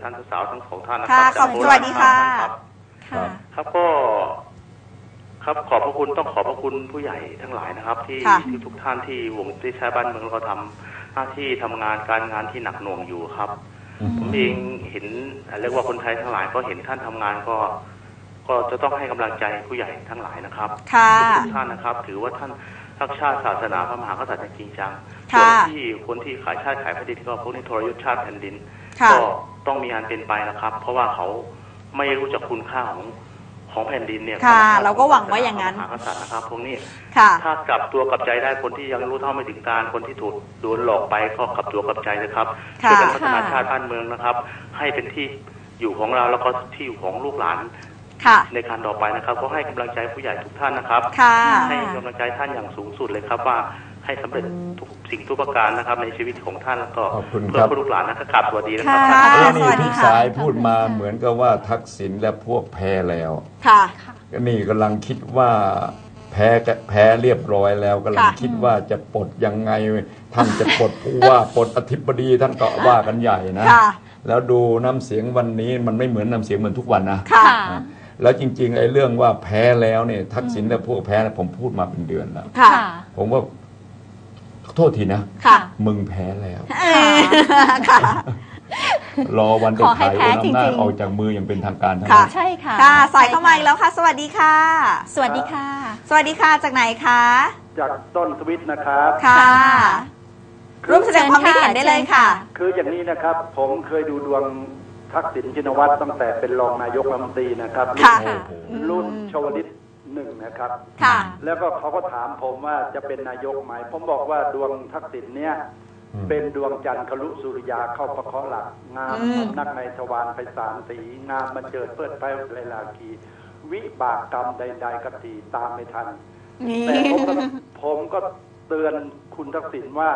ท่านสาวทั้งสองท่านนะคค่ะรัขอบจากโคสราชวัสดีค่ะ รับค่ะ ครับก็ ครับขอบพระคุณต้องขอบพระคุณผู้ใหญ่ทั้งหลายนะครับ ที่ค่ะ ที่ทุกท่านที่วงที่ใช้บ้านเมืองเราทำหน้าที่ทำงานการงานที่หนักหน่วงอยู่ครับผมเองเห็นเรียกว่าคนไทยทั้งหลายก็เห็นท่านทำงานก็ ก็จะต้องให้กำลังใจผู้ใหญ่ทั้งหลายนะครับ ค่ะ ทุกๆท่านนะครับ ถือว่าท่านรักชาติศาสนาพระมหากษัตริย์อย่างจริงจังค่ะส่วนที่คนที่ขายชาติขายแผ่นดินก็พวกนี้ทรยศชาติแผ่นดินค่ะ ก็ต้องมีอันเป็นไปนะครับ เพราะว่าเขาไม่รู้จักคุณค่าของของแผ่นดินเนี่ยค่ะของชติเราก็หวังว่าอย่างนั้นพระมหากษัตริย์นะครับพวกนี้ค่ะ ถ้ากลับตัวกลับใจได้คนที่ยังรู้เท่าไม่ถึงการคนที่ถูกโดนหลอกไปก็กลับตัวกลับใจนะครับค่ะช่วยกันพัฒนาค่ะชาติบ้านเมืองนะครับ ให้เป็นที่อยู่ของเราแล้วก็ที่อยู่ของลูกหลานค่ะในการต่อไปนะครับก็ให้กำลังใจผู้ใหญ่ทุกท่านนะครับค่ะให้กำลังใจท่านอย่างสูงสุดเลยครับว่า ให้สำเร็จทุกสิ่งทุกประการนะครับ ในชีวิตของท่านแล้วก็ขอบคุณเพื่ครัอบผู้ลูกหลานนะครับกราบสวัสดีนะครับค่ะเอ้ยนี่สวัสดีทุกค่ะ สายพูดมาเหมือนกับว่าทักษิณและพวกแพ้แล้วค่ะก็นี่กำลังคิดว่าแพ้ก็แพ้เรียบร้อยแล้วกำลังค่ะ คิดว่าจะปลดยังไง ท่านจะปลดผู้ว่าปลดอธิบดีท่านก็ว่ากันใหญ่นะ ค่ะ แล้วดูน้ำเสียงวันนี้มันไม่เหมือนน้ำเสียงเหมือนทุกวันนะ ค่ะอะ แล้วจริงๆไอ้เรื่องว่าแพ้แล้วเนี่ยทักษิณและพวกแพ้เนี่ยผมพูดมาเป็นเดือนแล้ว ค่ะ ค่ะ ผมว่า โทษทีนะ ค่ะ มึงแพ้แล้วเออค่ะ รอวันจะขอให้ขายแพ้โอนอำนาจจริงๆออกจากมืออย่างเป็นทางการเท่าค่ะ นั้นใช่ค่ะค่ะ สายเข้ามาอีกแล้วค่ะ สวัสดีค่ะ สวัสดีค่ะ สวัสดีค่ะ จากไหนคะ จากต้นสวิตนะครับค่ะค่ะ ร่วมแสดงความคิดเห็นได้เลยค่ะ คืออย่างนี้นะครับ ผมเคยดูดวงทักษิณชินวัตรตั้งแต่เป็นรองนายกรัฐมนตรีนะครับ ค่ะค่ะรุ่นชวลิต หนึ่งนะครับ ค่ะ แล้วก็เขาก็ถามผมว่าจะเป็นนายกไหม ผมบอกว่าดวงทักษิณเนี่ย อืม เป็นดวงจันทร์คลุสุริยาเข้าประเคราะห์หลัก งามอืมสำนักในทวารไปสารสี งามบันเจิดเปิดไพไรลาคีวิบากกรรมใด ๆกตีตามไม่ทัน นี่ แต่ผมก็ผมก็เตือนคุณทักษิณว่า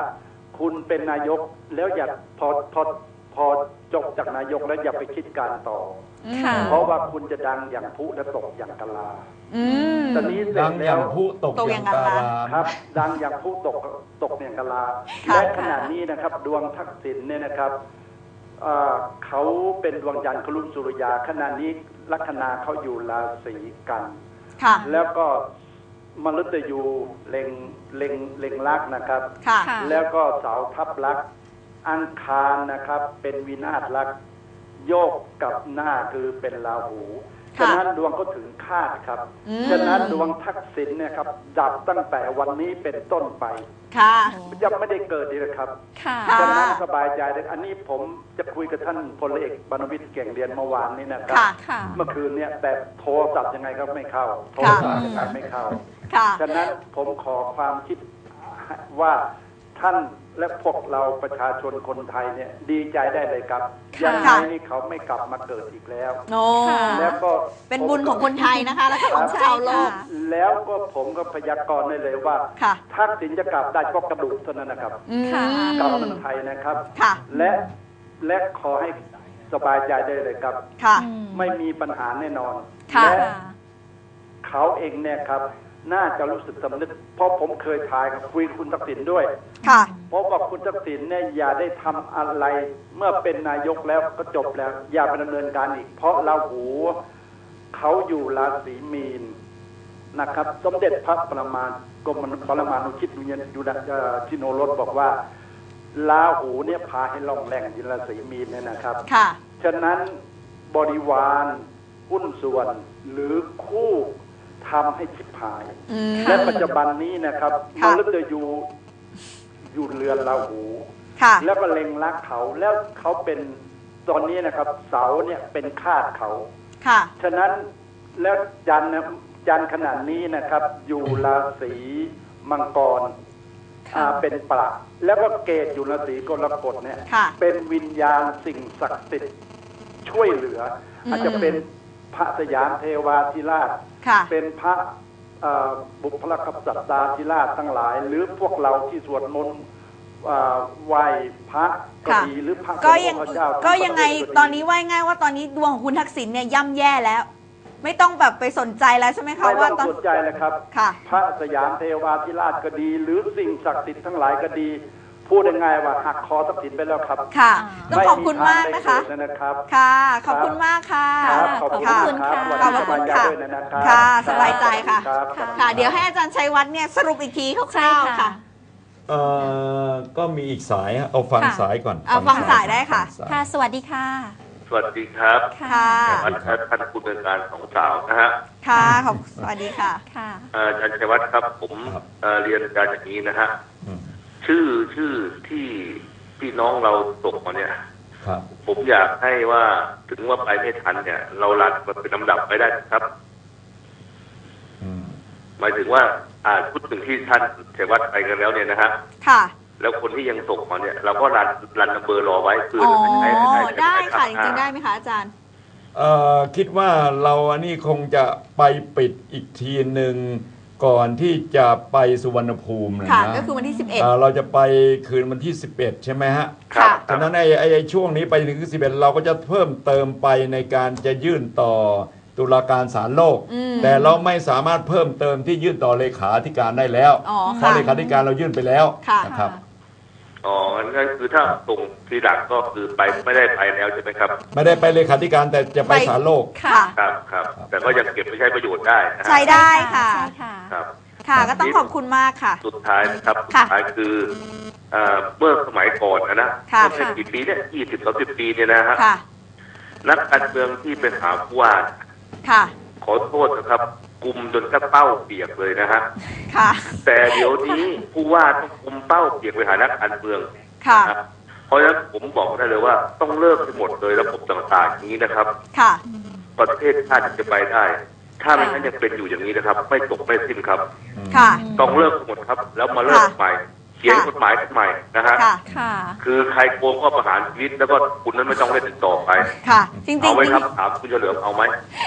คุณเป็นนายกแล้วอย่าพอพอพอ จบจากนายกแล้วอย่าไปคิดการต่อ ค่ะ เพราะว่าคุณจะดังอย่างพลุและตกอย่างกะลาอืม ตอนนี้เสร็ดัจงอแล้ย่าวงผู้ตกตกออย่าย่างงกะกาลาลา ครับ ดังอย่างพลุตกตกอย่างกะลา ค่ะและขณะนี้นะครับ ดวงทักษิณเนี่ยนะครับเอ่อเขาเป็นดวงจันทร์คลุสุริยาขณะนี้ลัคนาเขาอยู่ราศีกัน ค่ะ แล้วก็มฤตยูเล็งเล็งเล็งลักษณ์นะครับ ค่ะ ค่ะ แล้วก็เสาทับลักษณ์ อังคารนะครับ เป็นวินาศลักษณ์โยกกับหน้าคือเป็นราหูค่ะฉะนั้นดวงก็ถึงคาดครับอืมฉะนั้นดวงทักษิณเนี่ยครับ ดับตั้งแต่วันนี้เป็นต้นไป ค่ะ ยังไม่ได้เกิดดีนะครับ ค่ะค่ะฉะนั้นสบายใจเลยอันนี้ผมจะคุยกับท่านพลเอกบรรณวิทย์เก่งเรียนเมื่อวานนี้นะครับค่ะค่ะเมื่อคืนเนี่ยแต่โทรศัพท์ยังไงก็ไม่เข้า โทรศัพท์ยังไงไม่เข้าค่ะฉะนั้นผมขอความคิดว่า ท่านและพวกเราประชาชนคนไทยเนี่ยดีใจได้เลยครับค่ะ ยังไงนี่เขาไม่กลับมาเกิดอีกแล้ว โอ้ค่ะ แล้วก็เป็นบุญของคนไทยนะคะ แล้วก็ของชาวโลก แล้วก็ผมก็พยากรณ์ได้เลยว่าค่ะ ทักษิณจะกลับได้ก็กระดูกเท่านั้นนะครับอืมค่ะ กลับเมืองไทยนะครับ ค่ะ และและขอให้สบายใจได้เลยครับ ค่ะอืมไม่มีปัญหาแน่นอนค่ะ และเขาเองเนี่ยครับ น่าจะรู้สึกสำนึก เพราะผมเคยทายกับคุยกับคุณทักษิณด้วยค่ะ เพราะว่าคุณทักษิณเนี่ยอย่าได้ทำอะไร เมื่อเป็นนายกแล้วก็จบแล้ว อย่าไปดำเนินการอีก เพราะราหูเขาอยู่ราศีมีนนะครับ สมเด็จพระประมาณกรมปรมาณุชิตยุนยุนเอ่อชิโนรสบอกว่าราหูเนี่ยพาให้ล่องแหล่งอยู่ราศีมีนเนี่ยนะครับ ค่ะ ฉะนั้นบริวารหุ้นส่วนหรือคู่ ทำให้ชิบหายอืมและปัจจุบันนี้นะครับมค่ะฤตยูอยู่เรือนราหูค่ะแล้วก็เล็งรักเขาแล้วเขาเป็นตอนนี้นะครับ เสาเนี่ยเป็นคาดเขาค่ะฉะนั้นแล้วจันทร์นะจันทร์ขนาดนี้นะครับ อยู่ราศีมังกรค่ะอ่าเป็นปลาแล้วก็เกตอยู่ราศีกรกฎเนี่ยค่ะเป็นวิญญาณสิ่งศักดิ์สิทธิ์ช่วยเหลืออมอาจจะเป็นพระสยามเทวาธิราช ค่ะ เป็นพระเอ่อบุพลคับสัตดาธิราชทั้งหลาย หรือพวกเราที่สวดมนต์เอ่อไหว้พระก็ค่ะ ดีหรือพระก็ยังพระเจ้าก็ยังไงทั้ประเทศตอนนี้ว่าง่ายว่าตอนนี้ดวงของคุณทักษิณเนี่ยย่ำแย่แล้ว ไม่ต้องแบบไปสนใจแล้วใช่ไหมคะไม่ว่าต้องตอนสนใจเลยครับ ค่ะ พระสยามเทวาธิราชก็ดี หรือสิ่งศักดิ์สิทธิ์ทั้งหลายก็ดี พพูดยังไงว่าหักคอทักษิณไปแล้วครับค่ะอ่าต้องขอบคุณมากนะคะไม่มีทางได้เกิดนะครับ ค่ะ ขอบคุณมากค่ะ ครับขอบคุณค่ะครับขอบวันคุณนี้ค่ะสบายใจด้วยนะครับค่ะ สบายใจค่ะ รับค่ะค่ะเดี๋ยวให้อาจารย์ชัยวัฒน์เนี่ยสรุปอีกทีคร่าวๆค่ะ เอ่อก็มีอีกสายฮะเอาฟังค่ะ สายก่อนเอาฟังสายได้ค่ะ ฟังสาย ค่ะ สวัสดีค่ะ สวัสดีครับค่ะท่านท่านผู้ดำเนินการสองสาวนะฮะค่ะขอบสวัสดีค่ะ ค่ะ เอ่ออาจารย์ชัยวัฒน์ครับ ผมครับ เอ่อเรียนอาจารย์อย่างนี้นะฮะอืม ชื่อชื่อที่พี่น้องเราตกมาเนี่ยครับผมอยากให้ว่าถึงว่าไปไม่ทันเนี่ย เรารัดมันเป็นลำดับไปได้ครับอืมหมายถึงว่า อ่าชุดหนึ่งที่ท่านชัยวัฒน์ไปกันแล้วเนี่ยนะฮะค่ะ แล้วคนที่ยังตกมาเนี่ย เราก็รันรันนัมเบอร์รอไว้คืออ๋อใช้ใช้ได้ค่ะจใช้ริงๆได้ไหมคะอาจารย์ เอ่อคิดว่าเราอันนี้คงจะไปปิดอีกทีหนึ่ง ก่อนที่จะไปสุวรรณภูมินะค่ะนะก็คือวันที่เอ่อเราจะไปคืนวันที่ 11 ใช่ไหมฮะครับฉะนั้นไอ้ไอ้ไอ้ช่วงนี้ไปถึงที่11 เราก็จะเพิ่มเติมไปในการจะยื่นต่อตุลาการศาลโลก อืมแต่เราไม่สามารถเพิ่มเติมที่ยื่นต่อเลขาธิการได้แล้ว อ๋อเพค่ะราะเลขาธิการเรายื่นไปแล้วค่ะ นะครับ อ๋องั้นคือถ้าส่งทีหลังก็คือไปไม่ได้ไปแล้วใช่ไหมครับ ไม่ได้ไปเลขาธิการแต่จะไปไปศาลโลก ค่ะ ครับครับ แต่ก็ยังเก็บไปใช้ประโยชน์ได้นะฮะใช้ได้ค่ะ ใช่ค่ะ ครับ ค่ะ ก็ต้องขอบคุณมากค่ะ สุดท้ายนะครับสุดค่ะท้ายคือเอ่อเมื่อสมัยก่อนนะนะค่ะเมื่อไม่กี่ปีเนี่ยยี่สิบสามสิบปีเนี่ยนะฮะค่ะ นักการเมืองที่ไปหาผู้ว่า ค่ะ ขอโทษนะครับ กลุ่มจนกระเป้าเปียกเลยนะฮะค่ะ แต่เดี๋ยวนี้ผู้ว่าต้องกลุ่มเป้าเปียกไปหานักการเมืองค่ะ นะครับเพราะฉะนั้นผมบอกได้เลยว่าต้องเลิกให้หมดเลยระบบต่างๆอย่างนี้นะครับ ค่ะ ประเทศชาติจะไปได้ ถ้าไม่งั้นยังเป็นอยู่อย่างนี้นะครับ ไม่จบไม่สิ้นครับ ค่ะ ต้องเลิกหมดครับ แล้วมาเลิกใหม่ เขียนกฎหมายขึ้นใหม่นะฮะค่ะ ค่ะ คือใครโกงก็ประหารชีวิตแล้วก็คุณนั้นไม่ต้องเล่นติดต่อไปค่ะ จริงๆ เอาไหมจริงครับถามคุณเฉลิมเอาไหม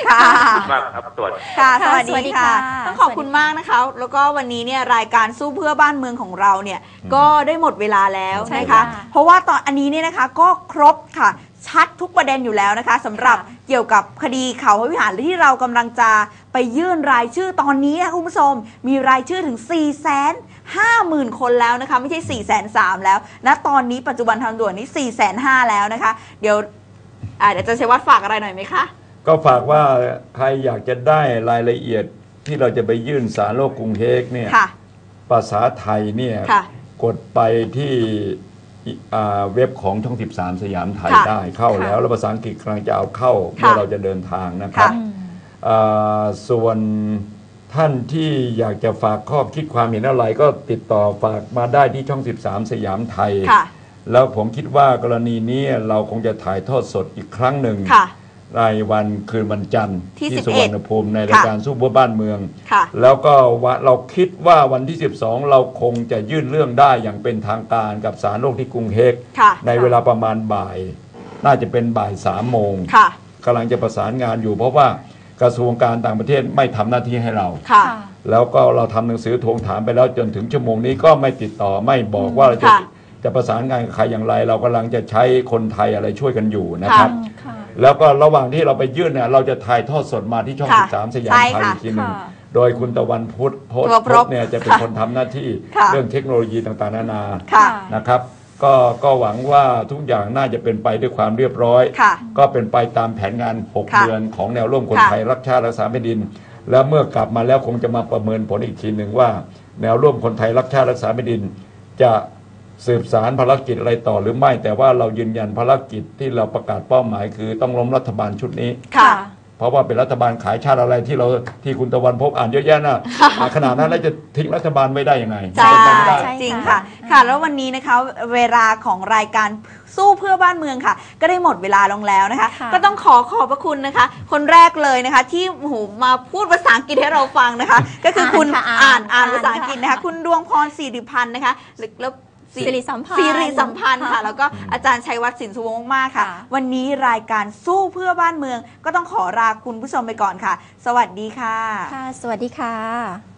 ค่ะ ขอบคุณมากครับสวัสดี ค่ะสค่ะวัสสวัสดีดีค่ะค่ะ ต้องขอบคุณมากนะคะ แล้วก็วันนี้เนี่ยรายการสู้เพื่อบ้านเมืองของเราเนี่ย ก็ได้หมดเวลาแล้วใช่นะคะค่ะเพราะว่าตอนอันนี้เนี่ยนะคะก็ครบค่ะ ชัดทุกประเด็นอยู่แล้วนะคะสำหรับค่ะเกี่ยวกับคดีเขาพระวิหารที่เรากำลังจะไปยื่นรายชื่อตอนนี้นะคุณผู้ชม มีรายชื่อถึง4 5 0 0 0 0 คนแล้วนะคะ ไม่ใช่4 3 0 0 0แล้วนะตอนนี้ปัจจุบันทางด่วนนี้4 5 0 0 0แล้วนะคะ เดี๋ยวอ่าเดี๋ยวจะใช้วัดฝากอะไรหน่อยไหมคะ ก็ฝากว่าใครอยากจะได้รายละเอียดที่เราจะไปยื่นสารโลกกรุงเฮกเนี่ยค่ะภาษาไทยเนี่ยค่ะกดไปที่อ่าเว็บของช่อง 13 สยามไทยค่ะได้เข้าค่ะแล้ว แล้วภาษาอังกฤษกำลังจะเอาเข้าค่ะเมื่อเราจะเดินทางนะครับค่ะอ่าส่วน ท่านที่อยากจะฝากข้อคิดความเห็นอะไรก็ติดต่อฝากมาได้ที่ช่อง 13 สยามไทย ค่ะ แล้วผมคิดว่ากรณีนี้เราคงจะถ่ายทอดสดอีกครั้งหนึ่งค่ะ รายวันคืนวันจันทร์ที่สุวรรณภูมิในรายการสู้เพื่อบ้านเมือง ค่ะ แล้วก็ว่าเราคิดว่าวันที่ 12 เราคงจะยื่นเรื่องได้อย่างเป็นทางการกับศาลโลกที่กรุงเฮก ค่ะ ในเวลาประมาณบ่าย น่าจะเป็นบ่ายสามโมง ค่ะ กำลังจะประสานงานอยู่เพราะว่า กระทรวงการต่างประเทศไม่ทำหน้าที่ให้เรา ค่ะ แล้วก็เราทำหนังสือทวงถามไปแล้วจนถึงชั่วโมงนี้ก็ไม่ติดต่อไม่บอกว่าเราจะค่ะ จะประสานงานกับใครอย่างไร เรากำลังจะใช้คนไทยอะไรช่วยกันอยู่นะครับ ค่ะ แล้วก็ระหว่างที่เราไปยื่นเนี่ยเราจะถ่ายทอดสดมาที่ช่อง ค่ะ13 สยามใช่ไทยค่ะอีกทีหนึ่งค่ะ โดยคุณตะวันพุทธโพธิ์ตัวพพรจบน์เนี่ยจะเป็นค่ะคนทำหน้าที่ค่ะ เรื่องเทคโนโลยีต่างๆนานาค่ะ นะครับ ก็ก็หวังว่าทุกอย่างน่าจะเป็นไปด้วยความเรียบร้อย ค่ะก็เป็นไปตามแผนงาน 6 ค่ะเดือนของแนวร่วมคนค่ะ ไทยรักชาติรักษาแผ่นดิน แล้วเมื่อกลับมาแล้วคงจะมาประเมินผลอีกทีหนึ่งว่า แนวร่วมคนไทยรักชาติรักษาแผ่นดิน จะสืบสารภารกิจอะไรต่อหรือไม่ แต่ว่าเรายืนยันภารกิจที่เราประกาศเป้าหมายคือต้องล้มรัฐบาลชุดนี้ ค่ะ เพราะว่าเป็นรัฐบาลขายชาติอะไรที่เราที่คุณตะวันพบอ่านเยอะแยะนะอ่าขนาดนั้นแล้วจะทิ้งรัฐบาลไว้ได้ยังไงใช่เป็นไปไม่ได้ ใช่ จริงค่ะค่ะ ค่ะ แล้ววันนี้นะคะเวลาของรายการสู้เพื่อบ้านเมืองค่ะ ก็ได้หมดเวลาลงแล้วนะคะ ค่ะ ก็ต้องขอขอบพระคุณนะคะ คนแรกเลยนะคะ ที่โอ้โหมาพูดภาษาอังกฤษให้เราฟังนะคะ ก็คือคุณอ่านค่ะอ่านอ่าอ่านนภาษาอังกฤษนะคะ คุณดวงพรสิริพันธ์นะคะหรือแล้ว สิริสัมพันธ์สิริสัมพันธ์ค่ะค่ะ แล้วก็อาจารย์ชัยวัฒน์สินสุวงศ์มากๆค่ะค่ะ วันนี้รายการสู้เพื่อบ้านเมือง ก็ต้องขอลาคุณผู้ชมไปก่อนค่ะ สวัสดีค่ะ ค่ะ สวัสดีค่ะ